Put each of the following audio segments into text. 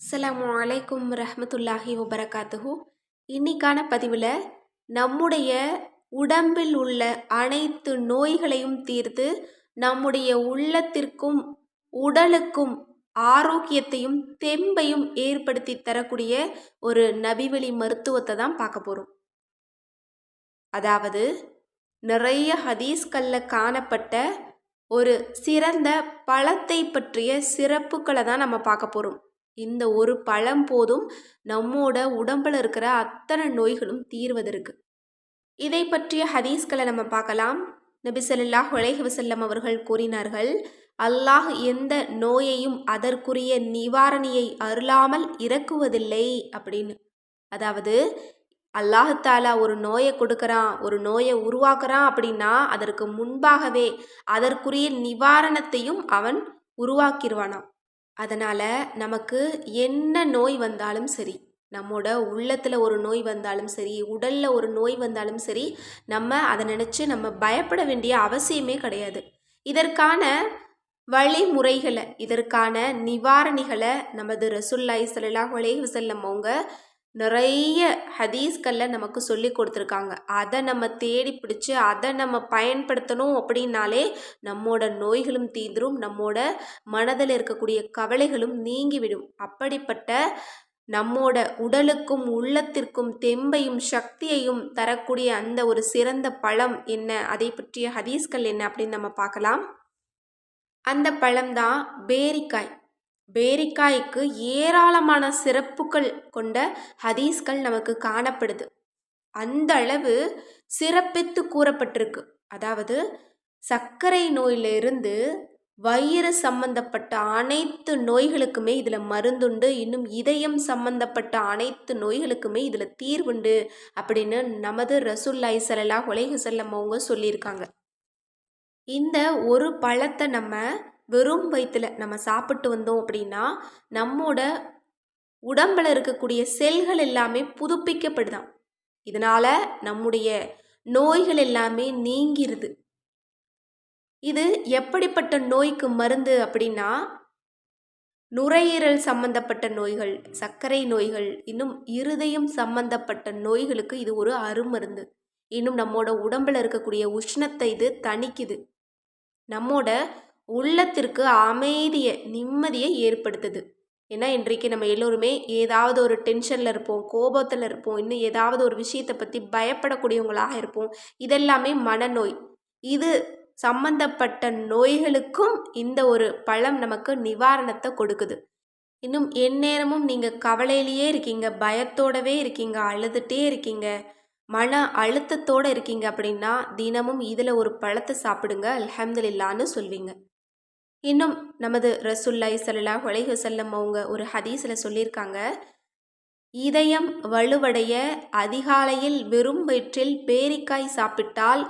அஸ்லாம் அலைக்கும் ரஹமத்துல்லாஹி வபரகாத்துஹூ. இன்னைக்கான பதிவில் நம்முடைய உடம்பில் உள்ள அனைத்து நோய்களையும் தீர்த்து நம்முடைய உள்ளத்திற்கும் உடலுக்கும் ஆரோக்கியத்தையும் தெம்பையும் ஏற்படுத்தி தரக்கூடிய ஒரு நபிவழி மருத்துவத்தை தான் பார்க்க போகிறோம் அதாவது நிறைய ஹதீஸ்களில் காணப்பட்ட ஒரு சிறந்த பழத்தை பற்றிய சிறப்புகளை தான் நம்ம பார்க்க போகிறோம் இந்த ஒரு பழம் போதும் நம்மோட உடம்பில் இருக்கிற அத்தனை நோய்களும் தீர்வதற்கு. இதை பற்றிய ஹதீஸ்களை நம்ம பார்க்கலாம். நபி ஸல்லல்லாஹு வசல்லம் அவர்கள் கூறினார்கள் அல்லாஹ் எந்த நோயையும் அதற்குரிய நிவாரணியை அருளாமல் இறக்குவதில்லை அப்படின்னு. அதாவது அல்லாஹத்தாலா ஒரு நோயை கொடுக்குறான் ஒரு நோயை உருவாக்குறான் அப்படின்னா அதற்கு முன்பாகவே அதற்குரிய நிவாரணத்தையும் அவன் உருவாக்கிடுவானாம் அதனால் நமக்கு என்ன நோய் வந்தாலும் சரி நம்மோட உள்ளத்தில் ஒரு நோய் வந்தாலும் சரி உடலில் ஒரு நோய் வந்தாலும் சரி நம்ம அதை நினச்சி நம்ம பயப்பட வேண்டிய அவசியமே கிடையாது. இதற்கான வழிமுறைகளை இதற்கான நிவாரணிகளை நமது ரசுல்லாய் ஸல்லல்லாஹு அலேஹ் வஸல்லம் அவங்க நிறைய ஹதீஸ்களில் நமக்கு சொல்லி கொடுத்துருக்காங்க. அதை நம்ம தேடி பிடிச்சி அதை நம்ம பயன்படுத்தணும் அப்படின்னாலே நம்மோட நோய்களும் தீந்துரும் நம்மோட மனதில் இருக்கக்கூடிய கவலைகளும் நீங்கிவிடும். அப்படிப்பட்ட நம்மோட உடலுக்கும் உள்ளத்திற்கும் தெம்பையும் சக்தியையும் தரக்கூடிய அந்த ஒரு சிறந்த பழம் என்ன? அதை பற்றிய ஹதீஸ்கள் என்ன அப்படின்னு நம்ம பார்க்கலாம். அந்த பழம்தான் பேரிக்காய். பேரிக்காய்க்கு ஏராளமான சிறப்புகள் கொண்ட ஹதீஸ்கள் நமக்கு காணப்படுது. அந்த அளவு சிறப்பித்து கூறப்பட்டிருக்கு. அதாவது சர்க்கரை நோயிலிருந்து வயிறு சம்பந்தப்பட்ட அனைத்து நோய்களுக்குமே இதில் மருந்துண்டு இன்னும் இதயம் சம்பந்தப்பட்ட அனைத்து நோய்களுக்குமே இதில் தீர்வுண்டு அப்படின்னு நமது ரசுல்லாய் சல்லா உலக செல்லம் அவங்க சொல்லியிருக்காங்க. இந்த ஒரு பழத்தை நம்ம வெறும் வயிற்றில் நம்ம சாப்பிட்டு வந்தோம் அப்படின்னா நம்மோட உடம்பில் இருக்கக்கூடிய செல்கள் எல்லாமே புதுப்பிக்கப்படுதான். இதனால் நம்முடைய நோய்கள் எல்லாமே நீங்கிருது. இது எப்படிப்பட்ட நோய்க்கு மருந்து அப்படின்னா நுரையீரல் சம்பந்தப்பட்ட நோய்கள் சர்க்கரை நோய்கள் இன்னும் இருதயம் சம்பந்தப்பட்ட நோய்களுக்கு இது ஒரு அருமருந்து. இன்னும் நம்மோட உடம்பில் இருக்கக்கூடிய உஷ்ணத்தை இது தணிக்குது. நம்மோட உள்ளத்திற்கு அமைதியை நிம்மதியை ஏற்படுத்துது. ஏன்னா இன்றைக்கு நம்ம எல்லோருமே ஏதாவது ஒரு டென்ஷனில் இருப்போம் கோபத்தில் இருப்போம் இன்னும் ஏதாவது ஒரு விஷயத்தை பற்றி பயப்படக்கூடியவங்களாக இருப்போம். இதெல்லாமே மனநோய். இது சம்பந்தப்பட்ட நோய்களுக்கும் இந்த ஒரு பழம் நமக்கு நிவாரணத்தை கொடுக்குது. இன்னும் எந்நேரமும் நீங்கள் கவலையிலேயே இருக்கீங்க பயத்தோடவே இருக்கீங்க அழுதுகிட்டே இருக்கீங்க மன அழுத்தத்தோடு இருக்கீங்க அப்படின்னா தினமும் இதில் ஒரு பழத்தை சாப்பிடுங்க அலமதுல்லான்னு சொல்வீங்க. இன்னும் நமது ரசுல்லாய் சல்லா உலக செல்லம் அவங்க ஒரு ஹதீஸில் சொல்லியிருக்காங்க. இதயம் வலுவடைய அதிகாலையில் வெறும் வயிற்றில் பேரிக்காய் சாப்பிட்டால்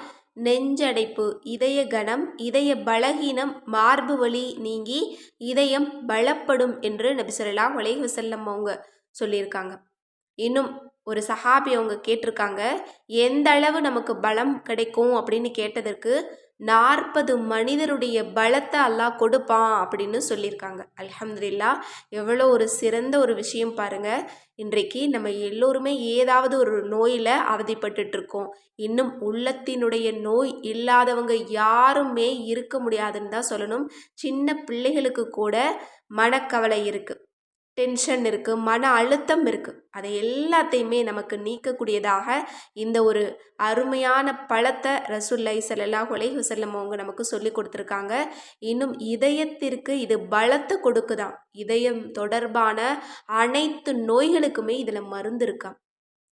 நெஞ்சடைப்பு இதய கணம் இதய பலகீனம் மார்பு வலி நீங்கி இதயம் பலப்படும் என்று நபி சொல்லா உலக செல்லம் அவங்க சொல்லியிருக்காங்க. இன்னும் ஒரு சஹாபி அவங்க கேட்டிருக்காங்க எந்த அளவு நமக்கு பலம் கிடைக்கும்? அப்படின்னு கேட்டதற்கு நாற்பது மனிதருடைய பலத்தை அல்லாஹ் கொடுப்பான் அப்படின்னு சொல்லியிருக்காங்க. அல்ஹம்துலில்லா எவ்வளோ ஒரு சிறந்த ஒரு விஷயம் பாருங்கள் இன்றைக்கு நம்ம எல்லோருமே ஏதாவது ஒரு நோயில் அவதிப்பட்டுட்ருக்கோம். இன்னும் உள்ளத்தினுடைய நோய் இல்லாதவங்க யாருமே இருக்க முடியாதுன்னு தான் சொல்லணும். சின்ன பிள்ளைகளுக்கு கூட மனக்கவலை இருக்குது டென்ஷன் இருக்குது மன அழுத்தம் இருக்குது அதை எல்லாத்தையுமே நமக்கு நீக்கக்கூடியதாக இந்த ஒரு அருமையான பழத்தை ரசுல்லை சல்லல்லா உலைஹு செல்லம் அவங்க நமக்கு சொல்லி கொடுத்துருக்காங்க. இன்னும் இதயத்திற்கு இது பலத்தை கொடுக்குதான் இதயம் தொடர்பான அனைத்து நோய்களுக்குமே இதில் மருந்து இருக்கான்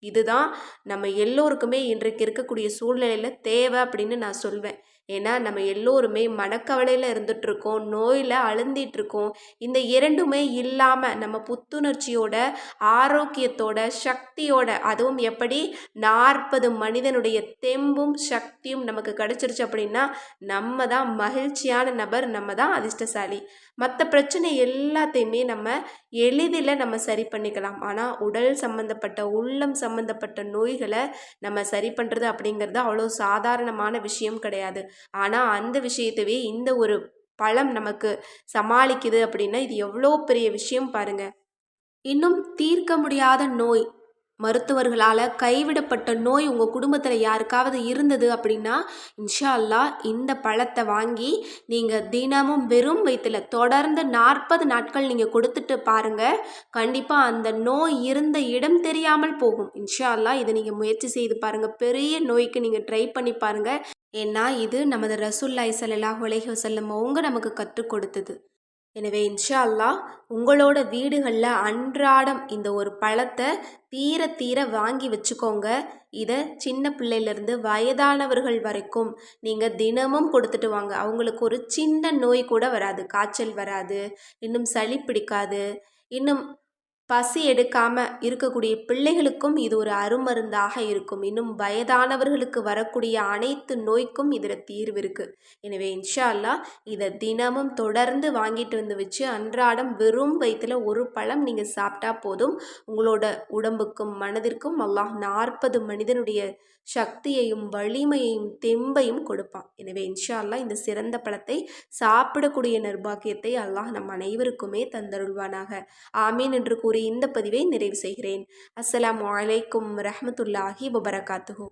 இதுதான் நம்ம எல்லோருக்குமே இன்றைக்கு இருக்கக்கூடிய சூழ்நிலையில் தேவை அப்படின்னு நான் சொல்வேன். ஏன்னா நம்ம எல்லோருமே மனக்கவலையில் இருந்துகிட்ருக்கோம் நோயில் அழுந்திட்டுருக்கோம். இந்த இரண்டுமே இல்லாமல் நம்ம புத்துணர்ச்சியோட ஆரோக்கியத்தோட சக்தியோட அதுவும் எப்படி நாற்பது மனிதனுடைய தெம்பும் சக்தியும் நமக்கு கிடச்சிருச்சு அப்படின்னா நம்ம தான் மகிழ்ச்சியான நபர் நம்ம தான் அதிர்ஷ்டசாலி. மற்ற பிரச்சனை எல்லாத்தையுமே நம்ம எளிதில் நம்ம சரி பண்ணிக்கலாம். ஆனால் உடல் சம்மந்தப்பட்ட உள்ளம் சம்மந்தப்பட்ட நோய்களை நம்ம சரி பண்ணுறது அப்படிங்கிறது அவ்வளோ சாதாரணமான விஷயம் கிடையாது. ஆனால் அந்த விஷயத்தவே இந்த ஒரு பழம் நமக்கு சமாளிக்குது அப்படின்னா இது எவ்வளோ பெரிய விஷயம் பாருங்கள் இன்னும் தீர்க்க முடியாத நோய் மருத்துவர்களால் கைவிடப்பட்ட நோய் உங்கள் குடும்பத்தில் யாருக்காவது இருந்தது அப்படின்னா இன்ஷா அல்லாஹ் இந்த பழத்தை வாங்கி நீங்கள் தினமும் வெறும் வயிற்றில் தொடர்ந்து நாற்பது நாட்கள் நீங்கள் கொடுத்துட்டு பாருங்கள் கண்டிப்பாக அந்த நோய் இருந்த இடம் தெரியாமல் போகும். இன்ஷா அல்லா இதை நீங்கள் முயற்சி செய்து பாருங்கள் பெரிய நோய்க்கு நீங்கள் ட்ரை பண்ணி பாருங்கள் ஏன்னா இது நமது ரசூல்லாய் ஸல்லல்லாஹு உலகி வசல்லம் அவங்க நமக்கு கற்றுக் கொடுத்தது. எனவே இன்ஷா அல்லாஹ் உங்களோட வீடுகளில் அன்றாடம் இந்த ஒரு பழத்தை தீர தீர வாங்கி வச்சுக்கோங்க. இதை சின்ன பிள்ளையிலேருந்து வயதானவர்கள் வரைக்கும் நீங்கள் தினமும் கொடுத்துட்டு வாங்க. அவங்களுக்கு ஒரு சின்ன நோய் கூட வராது. காய்ச்சல் வராது. இன்னும் சளி பிடிக்காது. இன்னும் பசி எடுக்காமல் இருக்கக்கூடிய பிள்ளைகளுக்கும் இது ஒரு அருமருந்தாக இருக்கும். இன்னும் வயதானவர்களுக்கு வரக்கூடிய அனைத்து நோய்க்கும் இதில் தீர்வு இருக்குது எனவே இன்ஷா அல்லாஹ் இதை தினமும் தொடர்ந்து வாங்கிட்டு வந்து வச்சு அன்றாடம் வெறும் வயிற்றில் ஒரு பழம் நீங்கள் சாப்பிட்டா போதும். உங்களோட உடம்புக்கும் மனதிற்கும் அல்லாஹ் நாற்பது மனிதனுடைய சக்தியையும் வலிமையையும் தெம்பையும் கொடுப்பான். எனவே இன்ஷா அல்லாஹ் இந்த சிறந்த பழத்தை சாப்பிடக்கூடிய நிர்பாக்கியத்தை அல்லாஹ் நம் அனைவருக்குமே தந்தருள்வானாக. ஆமீன் என்று கூறி இந்த பதிவை நிறைவு செய்கிறேன். அஸ்ஸலாமு அலைக்கும் ரஹமத்துல்லாஹி வபரகாத்துஹூ.